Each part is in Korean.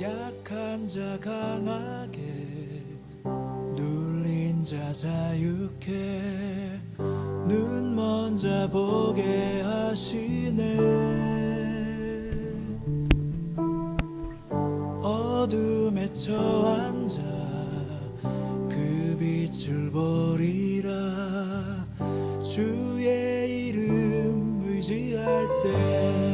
약한 자 강하게 눌린 자 자유케 눈먼자 보게 하시네. 어둠에 처한 자그 빛을 보리라. 주의 이름 의지할 때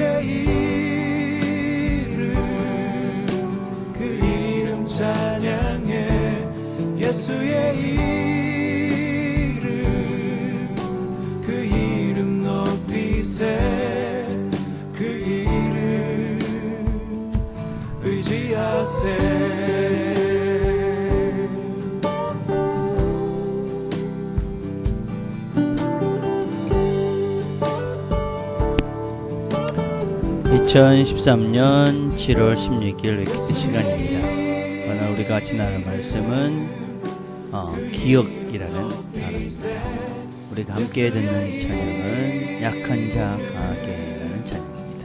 예수 2013년 7월 16일 웨키스 시간입니다. 오늘 우리가 같이 나눌 말씀은 어, 기억이라는 단어입니다. 우리가 함께 듣는 찬양은 약한 자 강하게라는 찬양입니다.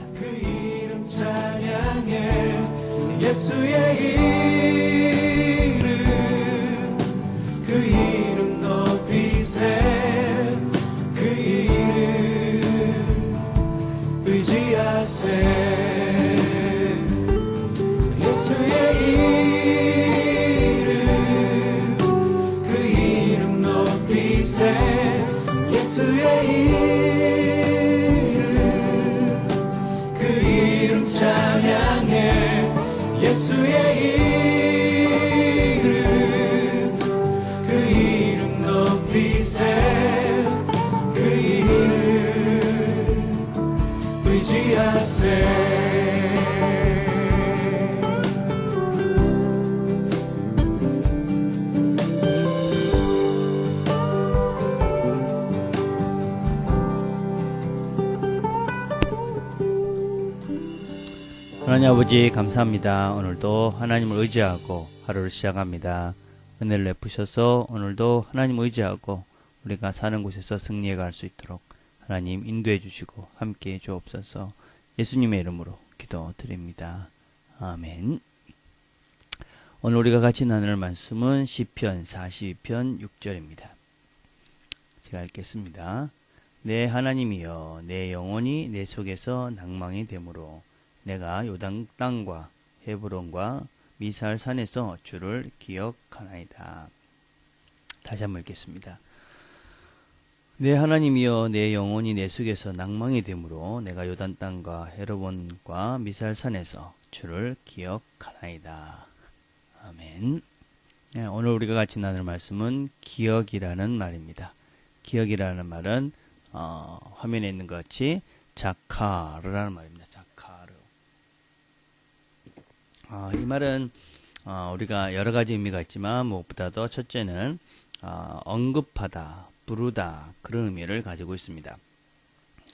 예 하나님 아버지 감사합니다. 오늘도 하나님을 의지하고 하루를 시작합니다. 은혜를 내푸셔서 오늘도 하나님 의지하고 우리가 사는 곳에서 승리해 갈 수 있도록 하나님 인도해 주시고 함께 해 주옵소서 예수님의 이름으로 기도드립니다. 아멘. 오늘 우리가 같이 나눌 말씀은 시편 42편 6절입니다. 제가 읽겠습니다. 내 하나님이여 내 영혼이 내 속에서 낭망이 되므로 내가 요단 땅과 헤브론과 미살 산에서 주를 기억하나이다. 다시 한번 읽겠습니다. 내 하나님이여 내 영혼이 내 속에서 낭망이 되므로 내가 요단 땅과 헤르본과 미살 산에서 주를 기억하나이다. 아멘. 네, 오늘 우리가 같이 나눌 말씀은 기억이라는 말입니다. 기억이라는 말은 어, 화면에 있는 것 같이 자카르라는 말입니다. 자카르. 어, 이 말은 어, 우리가 여러 가지 의미가 있지만 무엇보다도 첫째는 어, 언급하다, 부르다 그런 의미를 가지고 있습니다.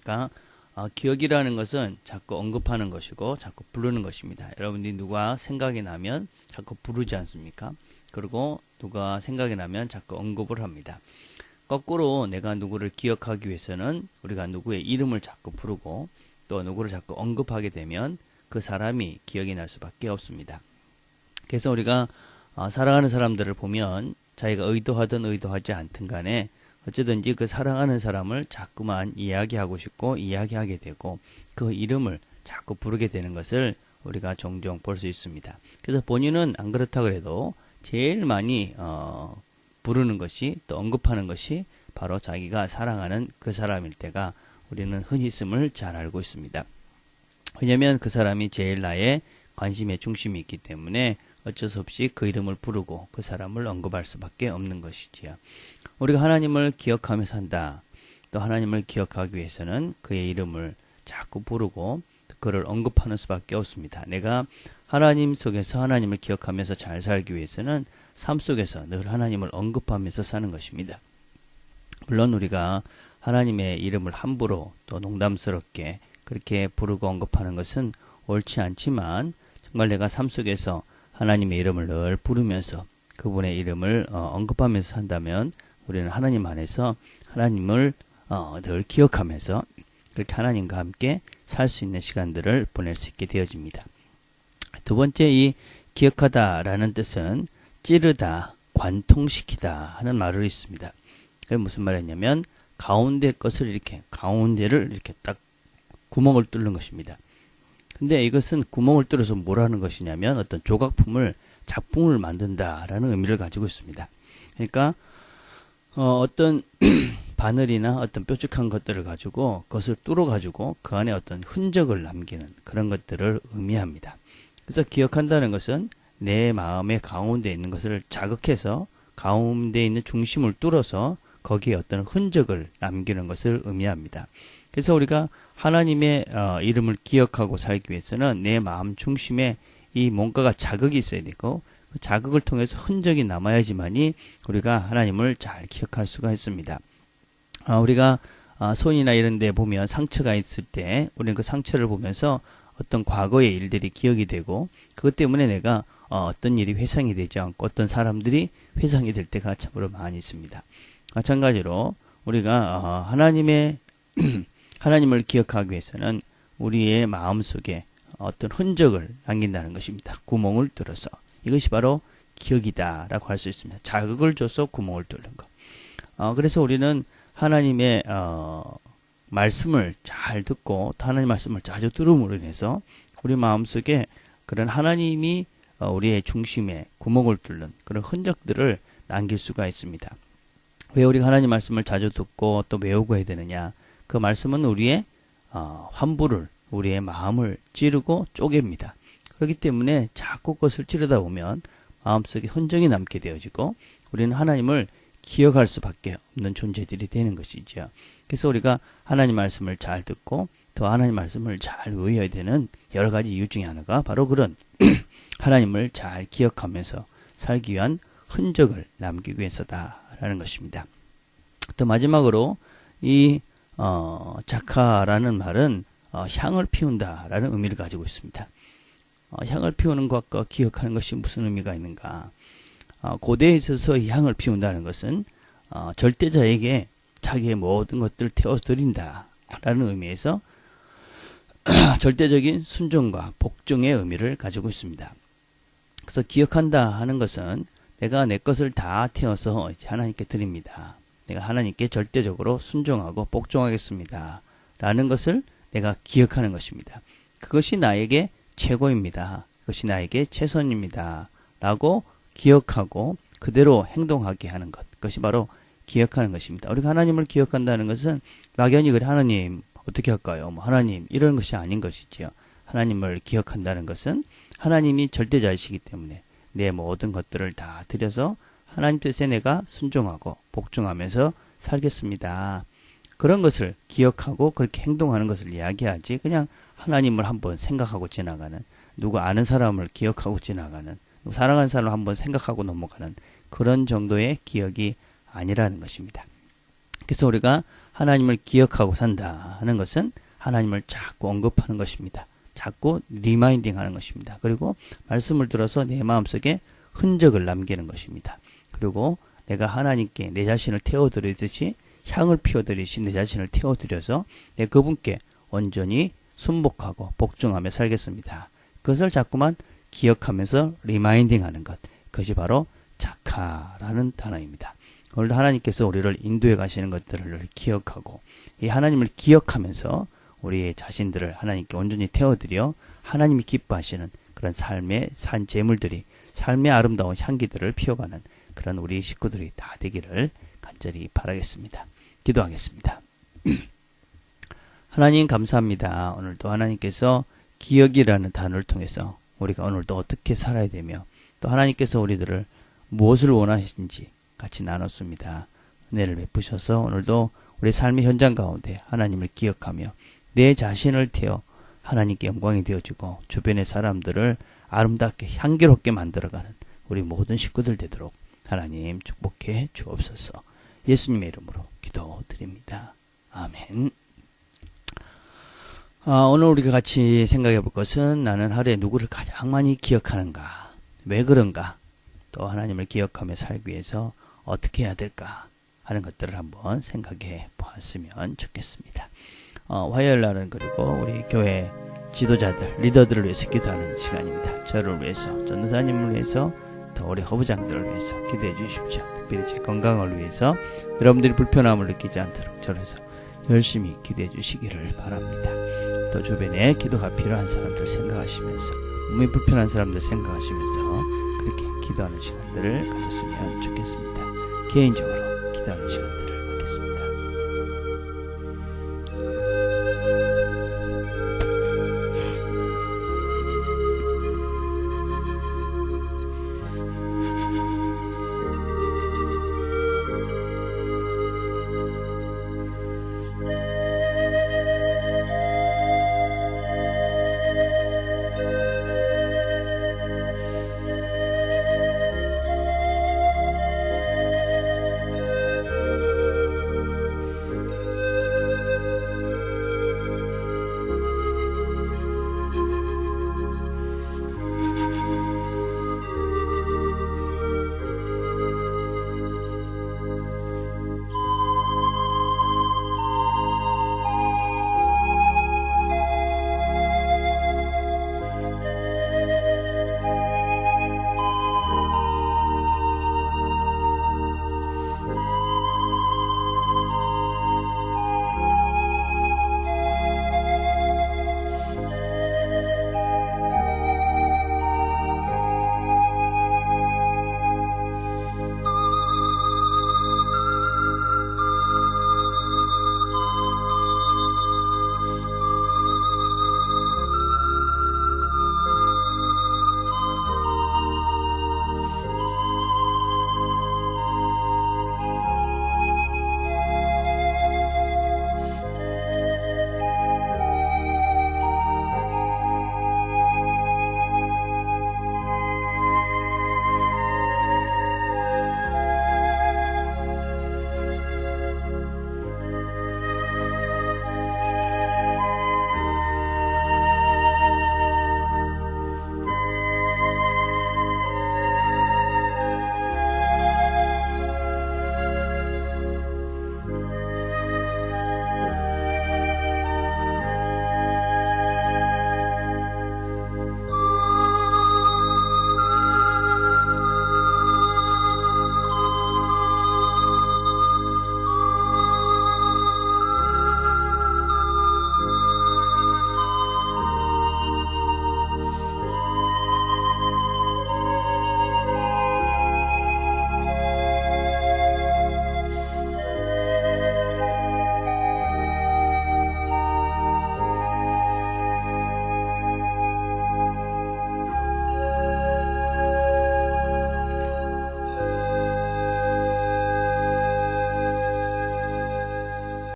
그러니까 어, 기억이라는 것은 자꾸 언급하는 것이고 자꾸 부르는 것입니다. 여러분들이 누가 생각이 나면 자꾸 부르지 않습니까? 그리고 누가 생각이 나면 자꾸 언급을 합니다. 거꾸로 내가 누구를 기억하기 위해서는 우리가 누구의 이름을 자꾸 부르고 또 누구를 자꾸 언급하게 되면 그 사람이 기억이 날 수밖에 없습니다. 그래서 우리가 어, 사랑하는 사람들을 보면 자기가 의도하든 의도하지 않든 간에 어쨌든지 그 사랑하는 사람을 자꾸만 이야기하고 싶고 이야기하게 되고 그 이름을 자꾸 부르게 되는 것을 우리가 종종 볼 수 있습니다. 그래서 본인은 안 그렇다 그래도 제일 많이 어, 부르는 것이 또 언급하는 것이 바로 자기가 사랑하는 그 사람일 때가 우리는 흔히 있음을 잘 알고 있습니다. 왜냐하면 그 사람이 제일 나의 관심의 중심이 있기 때문에 어쩔 수 없이 그 이름을 부르고 그 사람을 언급할 수밖에 없는 것이지요. 우리가 하나님을 기억하며 산다. 또 하나님을 기억하기 위해서는 그의 이름을 자꾸 부르고 그를 언급하는 수밖에 없습니다. 내가 하나님 속에서 하나님을 기억하면서 잘 살기 위해서는 삶 속에서 늘 하나님을 언급하면서 사는 것입니다. 물론 우리가 하나님의 이름을 함부로 또 농담스럽게 그렇게 부르고 언급하는 것은 옳지 않지만 정말 내가 삶 속에서 하나님의 이름을 늘 부르면서 그분의 이름을 어, 언급하면서 산다면 우리는 하나님 안에서 하나님을 어, 늘 기억하면서 그렇게 하나님과 함께 살 수 있는 시간들을 보낼 수 있게 되어집니다. 두 번째 이 기억하다라는 뜻은 찌르다, 관통시키다 하는 말을 있습니다. 그게 무슨 말이냐면 가운데 것을 이렇게 가운데를 이렇게 딱 구멍을 뚫는 것입니다. 근데 이것은 구멍을 뚫어서 뭘 하는 것이냐면 어떤 조각품을 작품을 만든다라는 의미를 가지고 있습니다. 그러니까 어, 떤 바늘이나 어떤 뾰족한 것들을 가지고 그것을 뚫어 가지고 그 안에 어떤 흔적을 남기는 그런 것들을 의미합니다. 그래서 기억한다는 것은 내 마음의 가운데 있는 것을 자극해서 가운데 있는 중심을 뚫어서 거기에 어떤 흔적을 남기는 것을 의미합니다. 그래서 우리가 하나님의 어, 이름을 기억하고 살기 위해서는 내 마음 중심에 이 뭔가가 자극이 있어야 되고 그 자극을 통해서 흔적이 남아야지만이 우리가 하나님을 잘 기억할 수가 있습니다. 어, 우리가 어, 손이나 이런 데 보면 상처가 있을 때 우리는 그 상처를 보면서 어떤 과거의 일들이 기억이 되고 그것 때문에 내가 어, 어떤 일이 회상이 되지 않고 어떤 사람들이 회상이 될 때가 참으로 많이 있습니다. 마찬가지로 우리가 어, 하나님의 하나님을 기억하기 위해서는 우리의 마음 속에 어떤 흔적을 남긴다는 것입니다. 구멍을 뚫어서 이것이 바로 기억이다라고 할 수 있습니다. 자극을 줘서 구멍을 뚫는 것. 어, 그래서 우리는 하나님의 어, 말씀을 잘 듣고 하나님 말씀을 자주 들음으로 인해서 우리 마음속에 그런 하나님이 어, 우리의 중심에 구멍을 뚫는 그런 흔적들을 남길 수가 있습니다. 왜 우리가 하나님 말씀을 자주 듣고 또 외우고 해야 되느냐? 그 말씀은 우리의 어, 환부를 우리의 마음을 찌르고 쪼갭니다. 그렇기 때문에 자꾸 그것을 찌르다 보면 마음속에 흔적이 남게 되어지고 우리는 하나님을 기억할 수밖에 없는 존재들이 되는 것이죠. 그래서 우리가 하나님 말씀을 잘 듣고 또 하나님 말씀을 잘 외워야 되는 여러 가지 이유 중에 하나가 바로 그런 하나님을 잘 기억하면서 살기 위한 흔적을 남기기 위해서다라는 것입니다. 또 마지막으로 이 어, 자카라는 말은 어, 향을 피운다라는 의미를 가지고 있습니다. 어, 향을 피우는 것과 기억하는 것이 무슨 의미가 있는가? 어, 고대에 있어서 이 향을 피운다는 것은 어, 절대자에게 자기의 모든 것들을 태워 드린다라는 의미에서 절대적인 순종과 복종의 의미를 가지고 있습니다. 그래서 기억한다 하는 것은 내가 내 것을 다 태워서 하나님께 드립니다. 내가 하나님께 절대적으로 순종하고 복종하겠습니다. 라는 것을 내가 기억하는 것입니다. 그것이 나에게 최고입니다. 그것이 나에게 최선입니다. 라고 기억하고 그대로 행동하게 하는 것. 그것이 바로 기억하는 것입니다. 우리가 하나님을 기억한다는 것은 막연히 그래 하나님 어떻게 할까요? 뭐 하나님 이런 것이 아닌 것이지요. 하나님을 기억한다는 것은 하나님이 절대자이시기 때문에 내 모든 것들을 다 들여서 하나님 뜻에 내가 순종하고 복종하면서 살겠습니다. 그런 것을 기억하고 그렇게 행동하는 것을 이야기하지 그냥 하나님을 한번 생각하고 지나가는 누구 아는 사람을 기억하고 지나가는 사랑하는 사람을 한번 생각하고 넘어가는 그런 정도의 기억이 아니라는 것입니다. 그래서 우리가 하나님을 기억하고 산다 하는 것은 하나님을 자꾸 언급하는 것입니다. 자꾸 리마인딩 하는 것입니다. 그리고 말씀을 들어서 내 마음속에 흔적을 남기는 것입니다. 그리고 내가 하나님께 내 자신을 태워드리듯이 향을 피워드리시 내 자신을 태워드려서 내 그분께 온전히 순복하고 복종하며 살겠습니다. 그것을 자꾸만 기억하면서 리마인딩 하는 것. 그것이 바로 자카라는 단어입니다. 오늘도 하나님께서 우리를 인도해 가시는 것들을 기억하고 이 하나님을 기억하면서 우리의 자신들을 하나님께 온전히 태워드려 하나님이 기뻐하시는 그런 삶의 산 재물들이 삶의 아름다운 향기들을 피워가는 그런 우리 식구들이 다 되기를 간절히 바라겠습니다. 기도하겠습니다. 하나님 감사합니다. 오늘도 하나님께서 기억이라는 단어를 통해서 우리가 오늘도 어떻게 살아야 되며 또 하나님께서 우리들을 무엇을 원하시는지 같이 나눴습니다. 은혜를 베푸셔서 오늘도 우리 삶의 현장 가운데 하나님을 기억하며 내 자신을 태워 하나님께 영광이 되어주고 주변의 사람들을 아름답게 향기롭게 만들어가는 우리 모든 식구들 되도록 하나님 축복해 주옵소서. 예수님의 이름으로 기도드립니다. 아멘. 아, 오늘 우리가 같이 생각해 볼 것은 나는 하루에 누구를 가장 많이 기억하는가? 왜 그런가? 또 하나님을 기억하며 살기 위해서 어떻게 해야 될까? 하는 것들을 한번 생각해 보았으면 좋겠습니다. 어, 화요일 날은 그리고 우리 교회 지도자들, 리더들을 위해서 기도하는 시간입니다. 저를 위해서, 전도사님을 위해서, 또 우리 허부장들을 위해서 기도해 주십시오. 특별히 제 건강을 위해서 여러분들이 불편함을 느끼지 않도록 저를 해서 열심히 기도해 주시기를 바랍니다. 또 주변에 기도가 필요한 사람들 생각하시면서 몸이 불편한 사람들 생각하시면서 그렇게 기도하는 시간들을 가졌으면 좋겠습니다. 개인적으로 기도하는 시간들